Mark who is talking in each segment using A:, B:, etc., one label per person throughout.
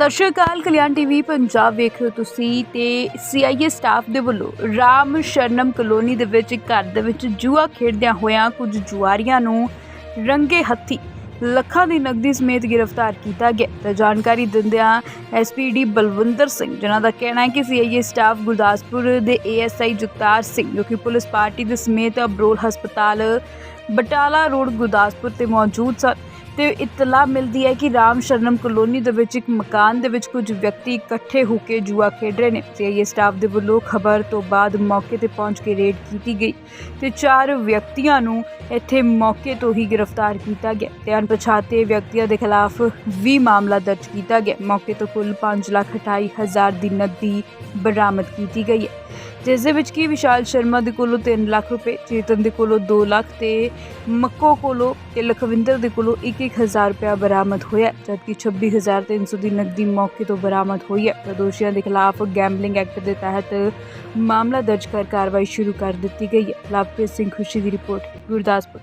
A: ਸਤਿ ਸ਼੍ਰੀ ਅਕਾਲ, ਕਲਿਆਣ ਟੀਵੀ ਪੰਜਾਬ ਵੇਖ ਰਹੇ ਹੋ ਤੁਸੀਂ ਤੇ ਸੀਆਈਏ ਸਟਾਫ ਦੇ ਵੱਲੋਂ ਰਾਮ ਸ਼ਰਨਮ ਕਲੋਨੀ ਦੇ ਵਿੱਚ ਇੱਕ ਘਰ ਦੇ ਵਿੱਚ ਜੂਆ ਖੇਡਦਿਆਂ ਹੋਇਆਂ ਕੁਝ ਜੁਆਰੀਆਂ ਨੂੰ ਰੰਗੇ ਹੱਥੀ ਲੱਖਾਂ ਦੀ ਨਕਦੀ ਸਮੇਤ ਗ੍ਰਿਫਤਾਰ ਕੀਤਾ ਗਿਆ। ਤਾਂ ਜਾਣਕਾਰੀ ਦਿੰਦਿਆਂ ਐਸਪੀਡੀ ਬਲਵਿੰਦਰ ਸਿੰਘ, ਜਿਨ੍ਹਾਂ ਦਾ ਕਹਿਣਾ ਹੈ ਕਿ ਸੀਆਈਏ ਸਟਾਫ ਗੁਰਦਾਸਪੁਰ ਦੇ ਏਐਸਆਈ ਜੁਗਤਾਰ ਸਿੰਘ, ਜੋ ਕਿ ਪੁਲਿਸ ਪਾਰਟੀ ਦੇ ਸਮੇਤ ਅਬਰੋਲ ਹਸਪਤਾਲ ਬਟਾਲਾ ਰੋਡ ਗੁਰਦਾਸਪੁਰ ਤੇ ਮੌਜੂਦ ਸਨ। ਤੇ ਇਤਲਾ ਮਿਲਦੀ ਹੈ ਕਿ ਰਾਮ ਸ਼ਰਨਮ ਕਲੋਨੀ ਦੇ ਵਿੱਚ ਇੱਕ ਮਕਾਨ ਦੇ ਵਿੱਚ ਕੁਝ ਵਿਅਕਤੀ ਇਕੱਠੇ ਹੋ ਕੇ ਜੂਆ ਖੇਡ ਰਹੇ ਨੇ। ਸੀਆਈਏ ਸਟਾਫ ਦੇ ਵੱਲੋਂ ਖਬਰ ਤੋਂ ਬਾਅਦ ਮੌਕੇ ਤੇ ਪਹੁੰਚ ਕੇ ਰੇਡ ਕੀਤੀ ਗਈ ਤੇ ਚਾਰ ਵਿਅਕਤੀਆਂ ਨੂੰ ਇੱਥੇ ਮੌਕੇ ਤੋਂ ਹੀ ਗ੍ਰਿਫਤਾਰ ਕੀਤਾ ਗਿਆ। ਤੇ ਅਣਪਛਾਤੇ ਵਿਅਕਤੀਆਂ ਦੇ ਖਿਲਾਫ ਵੀ ਮਾਮਲਾ ਦਰਜ ਕੀਤਾ ਗਿਆ। ਮੌਕੇ ਤੋਂ ਕੁੱਲ 5 ਲੱਖ 28 ਹਜ਼ਾਰ ਦੀ ਨਕਦੀ ਬਰਾਮਦ ਕੀਤੀ ਗਈ ਹੈ। ਜਿਸ ਦੇ ਵਿੱਚ ਕੀ ਵਿਸ਼ਾਲ ਸ਼ਰਮਾ ਦੇ ਕੋਲੋਂ 3 ਲੱਖ ਰੁਪਏ, ਚੇਤਨ ਦੇ ਕੋਲੋਂ 2 ਲੱਖ ਤੇ ਮੱਕੋ ਕੋਲੋਂ ਤੇ ਲਖਵਿੰਦਰ ਦੇ ਕੋਲੋਂ 1-1000 ਰੁਪਏ ਬਰਾਮਦ ਹੋਇਆ ਜਦਕਿ 26300 ਦੀ ਨਕਦੀ ਮੌਕੇ ਤੋਂ ਬਰਾਮਦ ਹੋਈ ਹੈ। ਤਾਂ ਦੋਸ਼ੀਆਂ ਦੇ ਖਿਲਾਫ ਗੈਂਬਲਿੰਗ ਐਕਟ ਦੇ ਤਹਿਤ ਮਾਮਲਾ ਦਰਜ ਕਰ ਕਾਰਵਾਈ ਸ਼ੁਰੂ ਕਰ ਦਿੱਤੀ ਗਈ ਹੈ। ਲਵਪ੍ਰੀਤ ਸਿੰਘ ਖੁਸ਼ੀ ਦੀ ਰਿਪੋਰਟ, ਗੁਰਦਾਸਪੁਰ।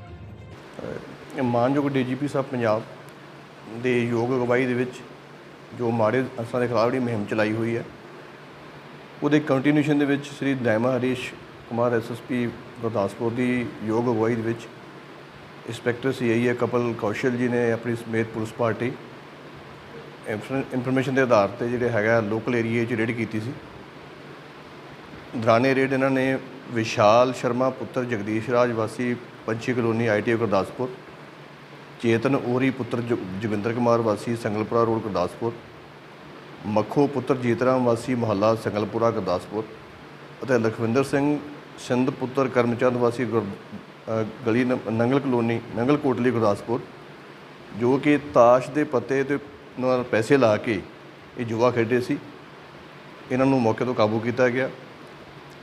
B: ਇਹ ਮਾਨਯੋਗ ਡੀਜੀਪੀ ਸਾਹਿਬ ਪੰਜਾਬ ਦੇ ਯੋਗ ਅਗਵਾਈ ਦੇ ਵਿੱਚ ਜੋ ਮਾੜੇ ਅਨਸਰਾਂ ਦੇ ਖਿਲਾਫ ਜਿਹੜੀ ਮੁਹਿੰਮ ਚਲਾਈ ਹੋਈ ਹੈ ਉਹਦੇ ਕੰਟੀਨਿਊਸ਼ਨ ਦੇ ਵਿੱਚ ਸ੍ਰੀ ਦੈਮਾ ਹਰੀਸ਼ ਕੁਮਾਰ ਐਸਐਸਪੀ ਗੁਰਦਾਸਪੁਰ ਦੀ ਯੋਗ ਅਗਵਾਈ ਦੇ ਵਿੱਚ ਇੰਸਪੈਕਟਰ ਸੀਆਈਏ ਕਪਲ ਕੌਸ਼ਲ ਜੀ ਨੇ ਆਪਣੀ ਸਮੇਤ ਪੁਲਿਸ ਪਾਰਟੀ ਇਨਫੋਰਮੇਸ਼ਨ ਦੇ ਆਧਾਰ ਤੇ ਜਿਹੜੇ ਹੈਗਾ ਲੋਕਲ ਏਰੀਏ 'ਚ ਰੇਡ ਕੀਤੀ ਸੀ। ਦੌਰਾਨੇ ਰੇਡ ਇਹਨਾਂ ਨੇ ਵਿਸ਼ਾਲ ਸ਼ਰਮਾ, ਪੁੱਤਰ ਜਗਦੀਸ਼ ਰਾਜ, ਵਾਸੀ ਪੰਛੀ ਕਲੋਨੀ ਆਈਟੀ ਗੁਰਦਾਸਪੁਰ, ਚੇਤਨ ਓਰੀ, ਪੁੱਤਰ ਜੋ- ਜੋਗਿੰਦਰ ਕੁਮਾਰ, ਵਾਸੀ ਸੰਗਲਪੁਰਾ ਰੋਡ, ਗੁਰਦਾਸਪੁਰ ਮੱਖੋ ਪੁੱਤਰ ਜੀਤਰਾਮ ਵਾਸੀ ਮੁਹੱਲਾ ਸੰਗਲਪੁਰਾ, ਗੁਰਦਾਸਪੁਰ ਅਤੇ ਲਖਵਿੰਦਰ ਸਿੰਘ ਸਿੰਧ ਪੁੱਤਰ ਕਰਮਚੰਦ ਵਾਸੀ ਗੁਰ- ਗਲੀ ਨੰਗਲ ਕਲੋਨੀ, ਨੰਗਲ ਕੋਟਲੀ, ਗੁਰਦਾਸਪੁਰ, ਜੋ ਕਿ ਤਾਸ਼ ਦੇ ਪੱਤੇ ਤੇ ਨਾਲ ਪੈਸੇ ਲਾ ਕੇ ਇਹ ਜੁਆ ਖੇਡੇ ਸੀ। ਇਹਨਾਂ ਨੂੰ ਮੌਕੇ ਤੋਂ ਕਾਬੂ ਕੀਤਾ ਗਿਆ।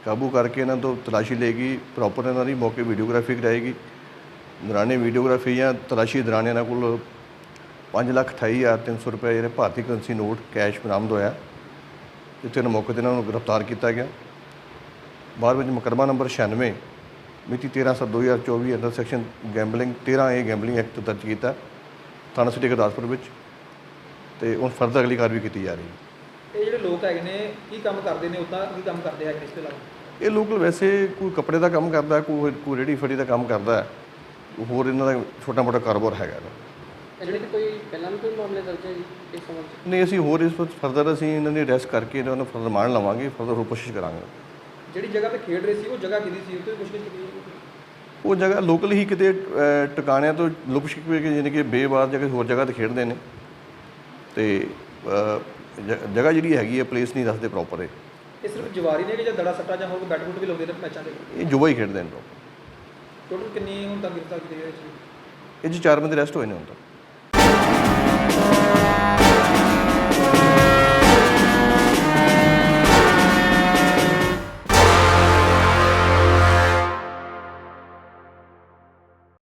B: ਕਾਬੂ ਕਰਕੇ ਇਹਨਾਂ ਤੋਂ ਤਲਾਸ਼ੀ ਲਏਗੀ ਪ੍ਰੋਪਰ ਇਹਨਾਂ ਦੀ ਮੌਕੇ ਵੀਡੀਓਗ੍ਰਾਫੀ ਕਰਾਏਗੀ ਦੌਰਾਨੇ ਵੀਡੀਓਗ੍ਰਾਫੀ ਜਾਂ ਤਲਾਸ਼ੀ ਦੌਰਾਨ ਇਹਨਾਂ ਕੋਲ 528300 ਰੁਪਏ ਜਿਹੜੇ ਭਾਰਤੀ ਕਰੰਸੀ ਨੋਟ ਕੈਸ਼ ਬਰਾਮਦ ਹੋਇਆ ਜਿੱਥੇ ਇਹਨਾਂ ਮੌਕੇ ਤੇ ਇਹਨਾਂ ਨੂੰ ਗ੍ਰਿਫਤਾਰ ਕੀਤਾ ਗਿਆ। ਬਾਅਦ ਵਿੱਚ ਮੁਕੱਦਮਾ ਨੰਬਰ 96 ਮਿਤੀ 13/7/2024 under section gambling 13 A gambling act ਦਰਜ ਕੀਤਾ ਥਾਣਾ ਸਿਟੀ ਗੁਰਦਾਸਪੁਰ ਵਿੱਚ ਤੇ ਹੁਣ ਫਰਦਰ ਅਗਲੀ ਕਾਰਵਾਈ ਕੀਤੀ ਜਾ ਰਹੀ ਹੈ।
C: ਇਹ ਜਿਹੜੇ ਲੋਕ ਹੈਗੇ ਨੇ ਕੀ ਕੰਮ ਕਰਦੇ ਨੇ? ਉਦਾਂ ਕੀ ਕੰਮ ਕਰਦੇ ਹੈਗੇ ਇਸ ਤੋਂ ਇਲਾਵਾ?
B: ਇਹ ਲੋਕਲ ਵੈਸੇ ਕੋਈ ਕੱਪੜੇ ਦਾ ਕੰਮ ਕਰਦਾ ਕੋਈ ਕੋਈ ਰੇੜੀ ਫੜੀ ਦਾ ਕੰਮ ਕਰਦਾ ਹੋਰ ਇਹਨਾਂ ਦਾ ਛੋਟਾ ਮੋਟਾ ਕਾਰੋਬਾਰ ਹੈਗਾ ਇਹਦਾ।
D: ਇਹ ਜਿਹੜੇ ਕੋਈ ਪਹਿਲਾਂ ਵੀ ਕੋਈ ਮਾਮਲੇ ਦਰਜ ਹੈ ਜੀ ਇਸ ਸੰਬੰਧ
B: ਨਹੀਂ ਅਸੀਂ ਹੋਰ ਇਸ ਵਿੱਚ ਫਰਦਰ ਅਸੀਂ ਇਹਨਾਂ ਦੀ ਅਰੈਸਟ ਕਰਕੇ ਇਹਨਾਂ ਨੂੰ ਫਰਦਰ ਮਾਰਨ ਲਵਾਂਗੇ ਫਰਦਰ ਹੋਰ ਕੋਸ਼ਿਸ਼ ਕਰਾਂਗੇ।
C: ਜਿਹੜੀ ਜਗ੍ਹਾ ਤੇ ਖੇਡ ਰਹੇ ਸੀ ਉਹ ਜਗ੍ਹਾ ਕਿਹਦੀ ਸੀ? ਉਹ ਤੇ ਪੁੱਛਗਿੱਛ ਕੀਤੀ ਗਈ?
B: ਉਹ ਜਗ੍ਹਾ ਲੋਕਲ ਹੀ ਕਿਤੇ ਅਹ, ਟਿਕਾਣਿਆਂ ਤੋਂ ਲੁਕ ਛਿਪ ਕੇ ਯਾਨੀ ਕਿ ਬੇਬਾਰ ਜਗ੍ਹਾ ਹੋਰ ਜਗ੍ਹਾ ਤੇ ਖੇਡਦੇ ਨੇ। ਤੇ ਅਹ, ਜ- ਜਗ੍ਹਾ ਜਿਹੜੀ ਹੈਗੀ ਹੈ ਪਲੇਸ ਨਹੀਂ ਦੱਸਦੇ ਪ੍ਰੋਪਰ ਇਹ।
C: ਇਹ ਸਿਰਫ ਜਵਾਰੀ ਨੇ ਕਿ ਜਾਂ ਦੜਾ ਸੱਟਾ ਜਾਂ ਹੋਰ ਬੈਟ ਬੁੱਟ ਵੀ ਲਾਉਂਦੇ ਨੇ ਮੈਚਾਂ ਦੇ?
B: ਇਹ ਜੁਆ ਹੀ ਖੇਡਦੇ ਨੇ ਲੋਕ
C: ਟੋਟਲ ਕਿੰਨੀ ਹੁਣ ਤੱਕ ਗ੍ਰਿਫਤਾਰ ਕੀਤੇ ਗਏ 'ਚ?
B: ਇਹ 'ਚ ਚਾਰ ਬੰਦੇ ਅਰੈਸਟ ਹੋਏ ਨੇ ਹੁਣ ਤੱਕ। Thank you.